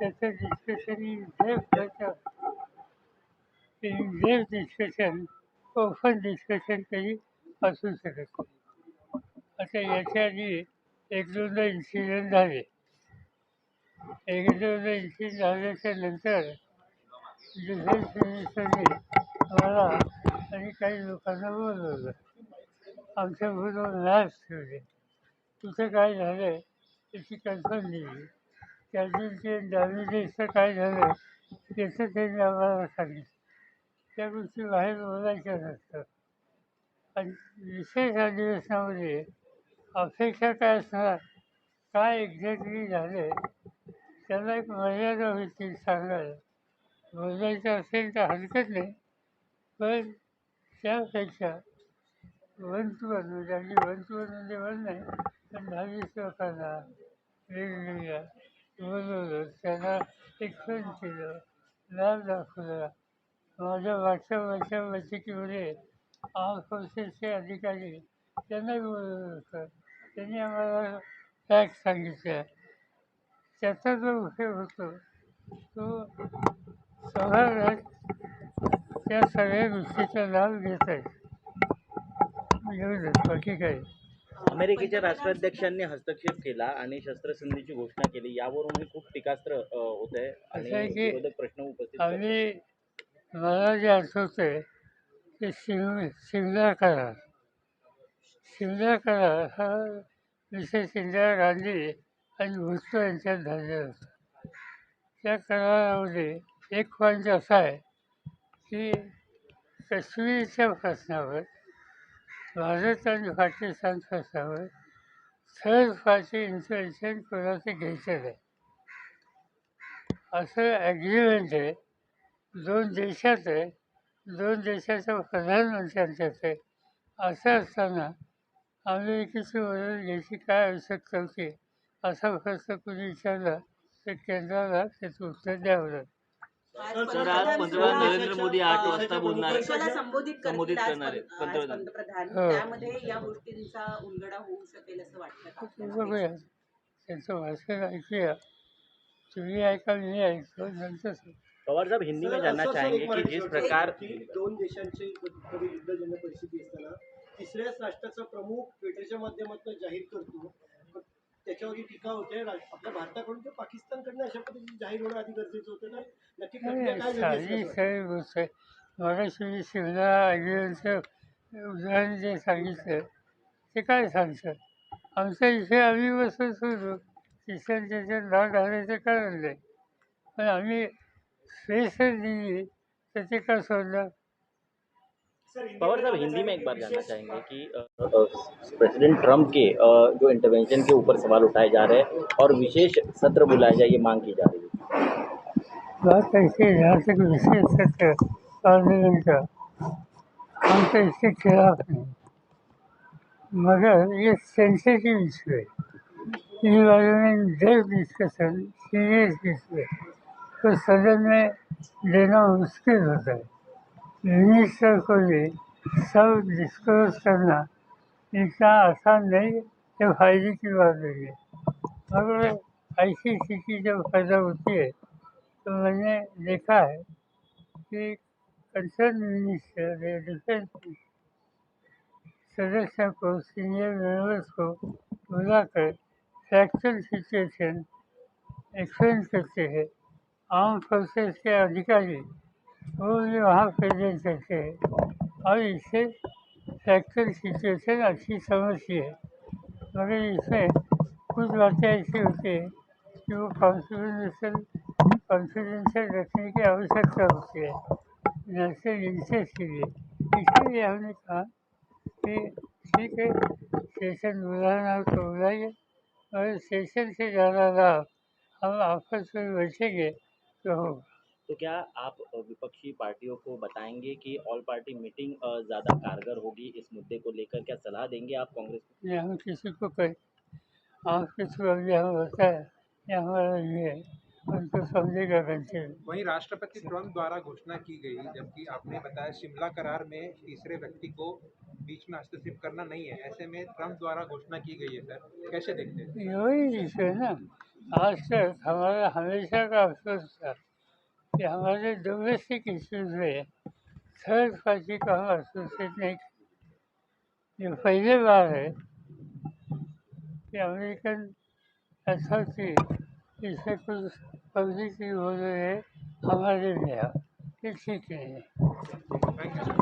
त्याचं discussion in depth discussion open discussion कधी असू शकत नाही. आता याच्या आधी एक दोनदा इन्सिडेंट झाले. एक दोनदा इन्सिडेंट झाल्याच्यानंतर डिफेन्स मिनिस्टरने मला आणि काही लोकांना बोलवलं. आमच्या बरोबर लॅब्स ठेवले. तुझं काय झालं त्याची कन्फर्म दिली कॅज्युअल्टी डॅमेजेसचं काय झालं त्याचं त्यांनी आम्हाला सांगितलं. त्या गोष्टी बाहेर बोलायच्या नसतात आणि विशेष अधिवेशनामध्ये अपेक्षा काय असणार काय एक्झॅक्टली झालं त्याला एक मर्यादा होती सांगायला. बोलायचं असेल तर हरकत नाही पण त्यापेक्षा वन टू वन म्हणजे अगदी वन टू वन म्हणजे वन नाही पण दहावीस लोकांना वेगवेगळ्या बोलवलं त्यांना एक्सप्लेन केलं. लॅब दाखवला. माझ्या मागच्या वर्षा बैठकीमध्ये आर्म फोर्सेसचे अधिकारी त्यांनाही बोलवलं होतं. त्यांनी आम्हाला फॅक्ट सांगितल्या. त्याचा जो उपयोग होतो तो सभागृहात त्या सगळ्या गोष्टीचा लाभ घेत आहेत. एवढंच बाकी काही. अमेरिकेच्या राष्ट्राध्यक्षांनी हस्तक्षेप केला आणि शस्त्रसंधीची घोषणा केली यावरूनही खूप टीकास्त्र होत आहे असं आहे आणि की विरोधक प्रश्न उपस्थित. आम्ही मला जे आठवतं आहे ते शिम शिमला करार शिमला करार हा विशेष इंदिरा गांधी आणि भुजबळ यांच्यात झालेला होता त्या करारामध्ये एक पॉईंट असा आहे की काश्मीरच्या प्रश्नावर भारत आणि पाकिस्तान प्रश्नावर थर्ड पार्टी इन्फॉर्मेशन कोणाचं घ्यायचं नाही? असं ॲग्रीमेंट आहे. दोन देशात आहे. दोन देशाच्या प्रधानमंत्र्यांच्यात आहे. असं असताना अमेरिकेची मदत घ्यायची काय आवश्यकता होती असा प्रश्न कुणी विचारला तर केंद्राला त्याचं उत्तर द्यावं लागतं तर आज पंतप्रधान नरेंद्र मोदी आठ वाजता बोलणार आहेत. देशाला संबोधित संबोधित करतील आज करणार आहेत पं- आज पंतप्रधान. पंतप्रधान हो. त्यामध्ये या गोष्टींचा उलगडा होऊ शकेल असं वाटतं का आपल्याला? बघूया त्यांचं भाषण ऐकूया तुम्ही ऐका मी ऐकतो नंतर पवार साहब हिंदी में जानना चाहेंगे कि जिस प्रकार की दोन देशांची कधी युद्धजन्य परिस्थिती असताना तिसऱ्याच राष्ट्राचा प्रमुख ट्विटरच्या माध्यमातून जाहीर करतो पण त्याच्यावरती टीका होते. आपल्या भारताकडून तर पाकिस्तानकडनं अशा पद्धतीने जाहीर होणं आधी गरजेचं होतं ना? नक्की प्रक्रिया काय झाली साधी असं सगळी गोष्ट आहे मगाशी मी शिमला ॲग्रीमेंटचं उदाहरण जे सांगितलं ते काय सांगतात आमचा विषय आम्ही बसून सोडू तिसऱ्या त्याच्यात नाव घालायचं कारण नाही. पण आम्ही स्पेशल दिली तर ते का सोडलं? पवार साहब हिंदी में एक बार जानना चाहेंगे कि प्रेसिडेंट ट्रम्प के जो इंटरवेंशन के ऊपर सवाल उठाए जा रहे हैं और विशेष सत्र बुलाया जाए ये मांग की जा रही है। बात ऐसी है जहाँ तक विशेष सत्र पार्लियामेंट का हम तो इसके खिलाफ नहीं मगर ये सेंसिटिव इशू है। इन बारे में डेप डिस्कशन सीरियस इशू है तो सदन में लेना मुश्किल होता है। मिनिस्टर को भी सब डिस्कस करना इतना आसान नहीं ये फायदे की बात नहीं है सी ऐसी स्थिति जब पैदा होती. है तो मैंने देखा है कि कंसर्न मिनिस्टर डिफेंस सदस्य को सीनियर मेंबर्स को बुलाकर फैक्चुअल सिचुएशन एक्सप्लेन करते हैं. आर्म फोर्सेस के अधिकारी वो भी वहाँ प्रेजेंट करते हैं और इससे फैक्चुअल सिचुएशन अच्छी समझती है मगर इसमें कुछ बातें ऐसी होती है कि वो कॉन्फिडेंशियल कॉन्फिडेंशियल रखने की आवश्यकता होती है नेशनल इंटरेस्ट के लिए इसीलिए हमने कहा कि ठीक है सेशन बुलाना तो बुलाइए, और सेशन से ज़्यादा लाभ हम आपस में बैठेंगे तो होगा। तो क्या आप विपक्षी पार्टियों को बताएँगे कि ऑल पार्टी मीटिंग ज़्यादा कारगर होगी? इस मुद्दे को लेकर क्या सलाह देंगे आप कांग्रेस को? हम किसी को कहें आप किसी को भी होता है ये हमारा ये उनको समझेगा बच्चे वहीं राष्ट्रपति ट्रंप द्वारा घोषणा की गई जबकि आपने बताया शिमला करार में तीसरे व्यक्ति को बीच में हस्तक्षेप करना नहीं है। ऐसे में ट्रंप द्वारा घोषणा की गई है सर। कैसे देखते हैं? इशू है ना। आज तक हमारा हमेशा का अफसोस था। कि हमारे डोमेस्टिक इश्यूज में थर्ड पार्टी को हम एसोसिएट नहीं ये पहली बार है कि अमेरिकन अथॉरिटी इससे कुछ पब्लिकली बोल रहे हैं हमारे लिए ये ठीक नहीं है थैंक यू